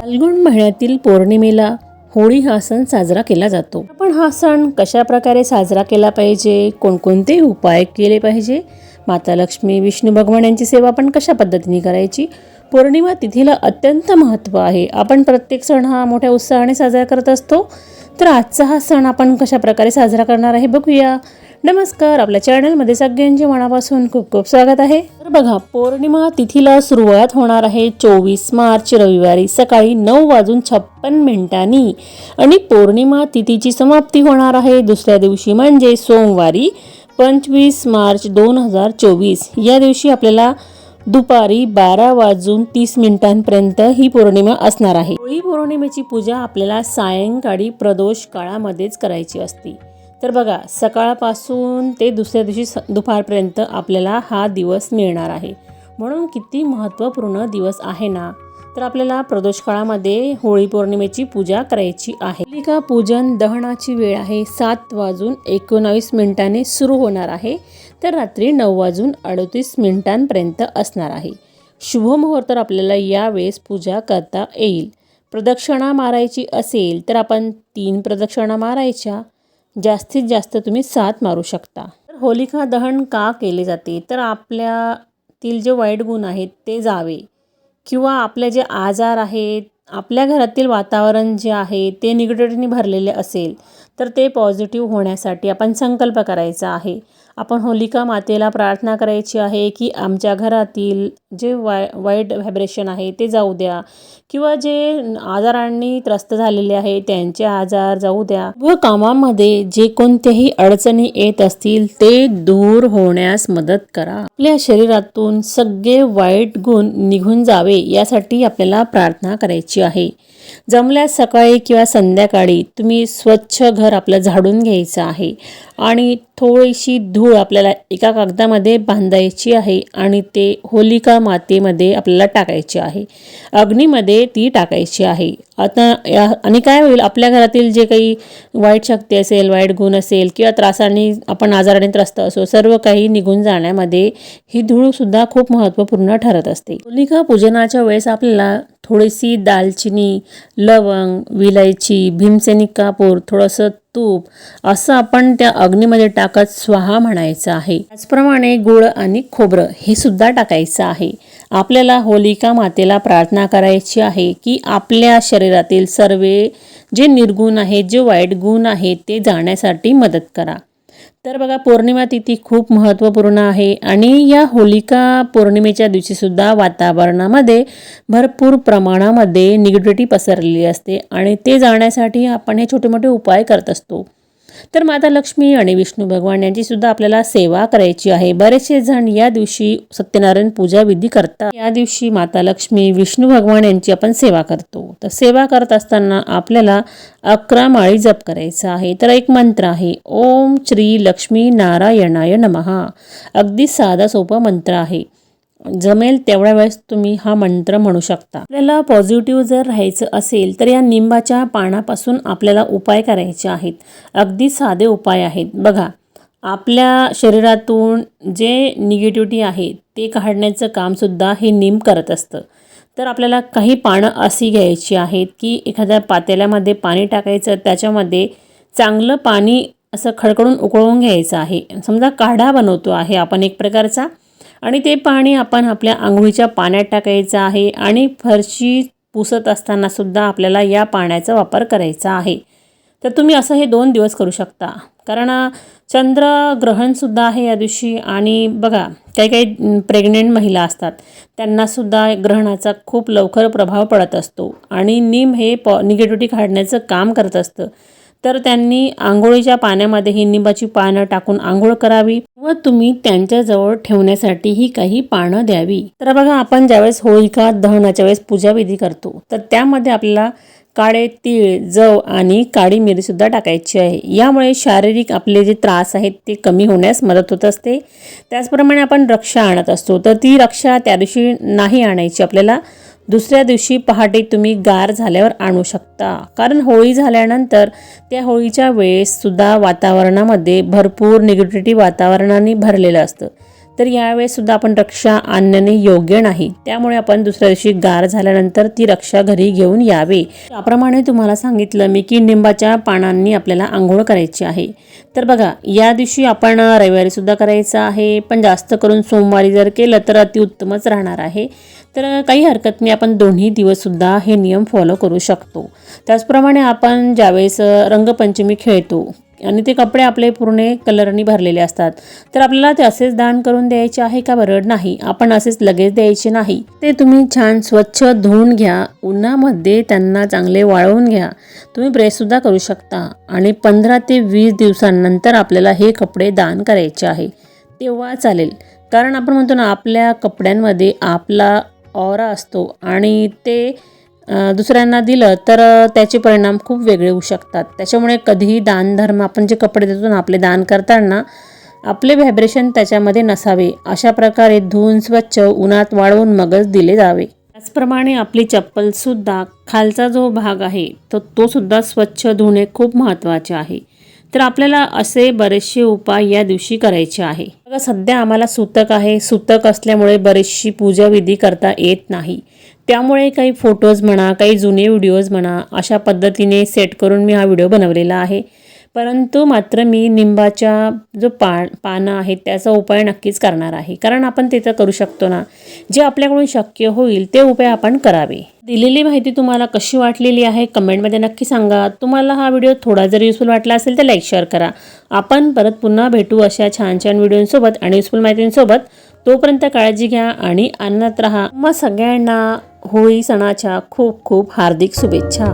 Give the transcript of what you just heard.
फाल्गुन महिन्यातील पौर्णिमेला होळी हा सण साजरा केला जातो. पण हा सण कशा प्रकारे साजरा केला पाहिजे? कोणकोणते उपाय केले पाहिजे? माता लक्ष्मी विष्णू भगवान यांची सेवा आपण कशा पद्धतीने करायची? पौर्णिमा तिथीला अत्यंत महत्त्व आहे. आपण प्रत्येक सण हा मोठ्या उत्साहाने साजरा करत असतो. तर आजचा हा सण आपण कशा प्रकारे साजरा करणार आहे बघूया. नमस्कार आपल्या चॅनलमध्ये सगळ्यांचे मनापासून खूप खूप स्वागत आहे. तर बघा पौर्णिमा तिथीला सुरुवात होणार आहे चोवीस मार्च रविवारी सकाळी नऊ वाजून छप्पन मिनिटांनी. आणि पौर्णिमा तिथीची समाप्ती होणार आहे दुसऱ्या दिवशी म्हणजे सोमवारी. पंचवीस मार्च दोन हजार चोवीस. या दिवशी आपल्याला दुपारी बारा वाजून तीस मिनिटांपर्यंत ही पौर्णिमा असणार आहे. होळी पौर्णिमेची पूजा आपल्याला सायंकाळी प्रदोष काळामध्येच करायची असते. तर बघा सकाळपासून ते दुसऱ्या दिवशी स दुपारपर्यंत आपल्याला हा दिवस मिळणार आहे. म्हणून किती महत्त्वपूर्ण दिवस आहे ना? तर आपल्याला प्रदोष काळामध्ये होळी पौर्णिमेची पूजा करायची आहे. होलिका पूजन दहनाची वेळ आहे. सात वाजून एकोणावीस मिनिटांनी सुरू होणार आहे. तर रात्री नऊ वाजून अडतीस मिनिटांपर्यंत असणार आहे. शुभमुहूर्त तर आपल्याला यावेळेस पूजा करता येईल. प्रदक्षिणा मारायची असेल तर आपण तीन प्रदक्षिणा मारायच्या. जास्तीत जास्त तुम्ही सात मारू शकता. तर होलिका दहन का केले जाते? तर आपल्यातील जे वाईट गुण आहेत ते जावे. किंवा आपले जे आजार आहेत आपल्या घरातील वातावरण जे आहे ते निगेटिव्हिटीने भरलेले असेल तर ते पॉझिटिव्ह होण्यासाठी आपण संकल्प करायचा आहे. आपण होलिका मातेला प्रार्थना करायची आहे की आमच्या घरातील जे वाय वाईट व्हायब्रेशन आहे ते जाऊ द्या. किंवा जे आजारांनी त्रस्त झालेले आहे त्यांचे आजार जाऊ द्या. व कामामध्ये जे कोणत्याही अडचणी येत असतील ते दूर होण्यास मदत करा. आपल्या शरीरातून सगळे वाईट गुण निघून जावे यासाठी आपल्याला प्रार्थना करायची आहे. जमल्यास सकाळी किंवा संध्याकाळी तुम्ही स्वच्छ घर आपलं झाडून घ्यायचं आहे. आणि थोडीशी धूळ आपल्याला एका कागदामध्ये बांधायची आहे आणि ते होलिका मातेमध्ये आपल्याला टाकायची आहे. अग्नीमध्ये ती टाकायची आहे. आता या आणि काय होईल आपल्या घरातील जे काही वाईट शक्ती असेल वाईट गुण असेल किंवा त्रासाने आपण आजाराने त्रस्त असो सर्व काही निघून जाण्यामध्ये ही धूळसुद्धा खूप महत्त्वपूर्ण ठरत असते. होलिका पूजनाच्या वेळेस आपल्याला थोडीशी दालचिनी लवंग विलायची भीमसेनी कापूर थोडंसं तूप असं आपण त्या अग्नीमध्ये टाकत स्वाहा म्हणायचं आहे. त्याचप्रमाणे गुळ आणि खोबरं हे सुद्धा टाकायचं आहे. आपल्याला होलिका मातेला प्रार्थना करायची आहे की आपल्या शरीरातील सर्वे जे निर्गुण आहेत जे वाईट गुण आहेत ते जाण्यासाठी मदत करा. तर बघा पौर्णिमा तिथी खूप महत्त्वपूर्ण आहे आणि या होलिका पौर्णिमेच्या दिवशीसुद्धा वातावरणामध्ये भरपूर प्रमाणामध्ये निगेटिव्हिटी पसरलेली असते आणि ते जाण्यासाठी आपण हे छोटे मोठे उपाय करत असतो. तर माता लक्ष्मी आणि विष्णू भगवान यांची सुद्धा आपल्याला सेवा करायची आहे. बरेचसे जण या दिवशी सत्यनारायण पूजा विधी करतात. या दिवशी माता लक्ष्मी विष्णू भगवान यांची आपण सेवा करतो. तर सेवा करत असताना आपल्याला अकरा माळी जप करायचा आहे. तर एक मंत्र आहे ओम श्री लक्ष्मी नारायणाय नमहा अगदी साधा सोपा मंत्र आहे. जमेल तेवढ्या वेळेस तुम्ही हा मंत्र म्हणू शकता. आपल्याला पॉझिटिव्ह जर राहायचं असेल तर या निंबाच्या पानापासून आपल्याला उपाय करायचे आहेत. अगदी साधे उपाय आहेत. बघा आपल्या शरीरातून जे निगेटिव्हिटी आहे ते काढण्याचं कामसुद्धा हे निंब करत असतं. तर आपल्याला काही पानं अशी घ्यायची आहेत की एखाद्या पातेल्यामध्ये पाणी टाकायचं त्याच्यामध्ये चांगलं पाणी असं खडकडून उकळवून घ्यायचं आहे. समजा काढा बनवतो आहे आपण एक प्रकारचा. आणि ते पाणी आपण आपल्या आंघोळीच्या पाण्यात टाकायचं आहे आणि फरशी पुसत असताना सुद्धा आपल्याला या पाण्याचा वापर करायचा आहे. तर तुम्ही असं हे दोन दिवस करू शकता. कारण चंद्रग्रहणसुद्धा आहे या दिवशी आणि बघा काही काही प्रेग्नेंट महिला असतात. त्यांनासुद्धा ग्रहणाचा खूप लवकर प्रभाव पडत असतो आणि नीम हे पॉ निगेटिव्हिटी काढण्याचं काम करत असतं. तर त्यांनी आंघोळीच्या पाण्यामध्ये ही निंबाची पानं टाकून आंघोळ करावी व तुम्ही त्यांच्याजवळ ठेवण्यासाठी ही काही पानं द्यावी. तर बघा आपण ज्यावेळेस होळिका दहनाच्या वेळेस पूजाविधी करतो तर त्यामध्ये आपल्याला काळे तीळ जव आणि काळी मिरीसुद्धा टाकायची आहे. यामुळे शारीरिक आपले जे त्रास आहेत ते कमी होण्यास मदत होत असते. त्याचप्रमाणे आपण रक्षा आणत असतो तर ती रक्षा त्या दिवशी नाही आणायची. आपल्याला दुसऱ्या दिवशी पहाटे तुम्ही गार झाल्यावर आणू शकता. कारण होळी झाल्यानंतर त्या होळीच्या वेळेस सुद्धा वातावरणामध्ये भरपूर निगेटिव्हिटी वातावरणाने भरलेलं असतं. तर यावेळेस सुद्धा आपण रक्षा आणणे योग्य नाही. त्यामुळे आपण दुसऱ्या दिवशी गार झाल्यानंतर ती रक्षा घरी घेऊन यावे. त्याप्रमाणे तुम्हाला सांगितलं मी की निंबाच्या पानांनी आपल्याला आंघोळ करायची आहे. तर बघा या दिवशी आपण रविवारी सुद्धा करायचं आहे पण जास्त करून सोमवारी जर केलं तर अतिउत्तमच राहणार आहे. तर काही हरकत नाही आपण दोन्ही दिवससुद्धा हे नियम फॉलो करू शकतो. त्याचप्रमाणे आपण ज्यावेळेस रंगपंचमी खेळतो आणि ते कपडे आपले पूर्ण कलरनी भरलेले असतात. तर आपल्याला ते असेच दान करून द्यायचे आहे का बरं? नाही. आपण असेच लगेच द्यायचे नाही. ते तुम्ही छान स्वच्छ धुवून घ्या. उन्हामध्ये त्यांना चांगले वाळवून घ्या. तुम्ही प्रेससुद्धा करू शकता. आणि पंधरा ते वीस दिवसांनंतर आपल्याला हे कपडे दान करायचे आहे. तेव्हा चालेल. कारण आपण म्हणतो ना आपल्या कपड्यांमध्ये आपला ऑरा असतो. आणि ते दुसऱ्यांना दिलं तर त्याचे परिणाम खूप वेगळे होऊ शकतात. त्याच्यामुळे कधीही दानधर्म आपण जे कपडे देतो ना आपले दान करताना आपले व्हायब्रेशन त्याच्यामध्ये नसावे. अशा प्रकारे धुवून स्वच्छ उन्हात वाळवून मगच दिले जावे. त्याचप्रमाणे आपली चप्पलसुद्धा खालचा जो भाग आहे तो तो सुद्धा स्वच्छ धुणे खूप महत्त्वाचे आहे. तर आपल्याला असे बरेचसे उपाय या दिवशी करायचे आहे. बघा सध्या आम्हाला सूतक आहे. सूतक असल्यामुळे बरीचशी पूजाविधी करता येत नाही. त्यामुळे काही फोटोज म्हणा काही जुने व्हिडिओज म्हणा अशा पद्धतीने सेट करून मी हा व्हिडिओ बनवलेला आहे. परंतु मात्र मी निंबाच्या जो पा पानं आहेत त्याचा उपाय नक्कीच करणार आहे. कारण आपण ते तर करू शकतो ना. जे आपल्याकडून शक्य होईल ते उपाय आपण करावे. दिलेली माहिती तुम्हाला कशी वाटलेली आहे कमेंटमध्ये नक्की सांगा. तुम्हाला हा व्हिडिओ थोडा जर युजफुल वाटला असेल तर लाईक शेअर करा. आपण परत पुन्हा भेटू अशा छान छान व्हिडिओंसोबत आणि युजफुल माहितींसोबत. तोपर्यंत काळजी घ्या आणि आनंदात राहा. मग सगळ्यांना होळी सणाच्या खूप खूप हार्दिक शुभेच्छा.